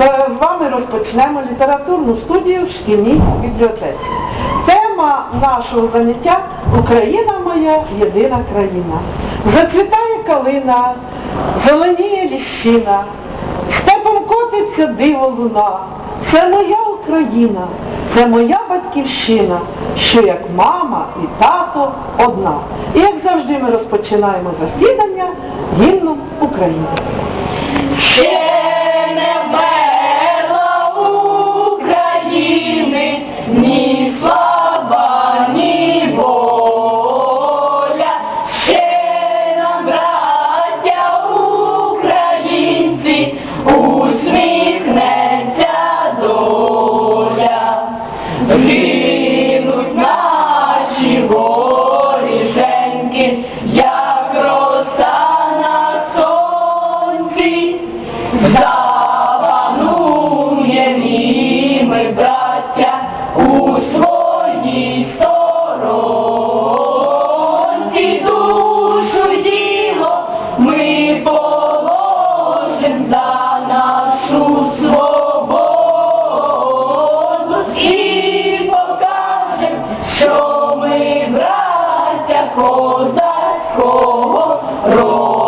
з вами розпочнемо літературну студію в шкільній бібліотеці. Тема нашого заняття Україна моя єдина країна. Зацвітає калина, зеленіє ліщина, степом котиться диво луна. Це моя Україна, це моя батьківщина, що як мама і тато одна. І як завжди ми розпочинаємо засідання гімном України. Гинуть наші горішеньки, як роса на сонці. Заванує ми, козацького роду.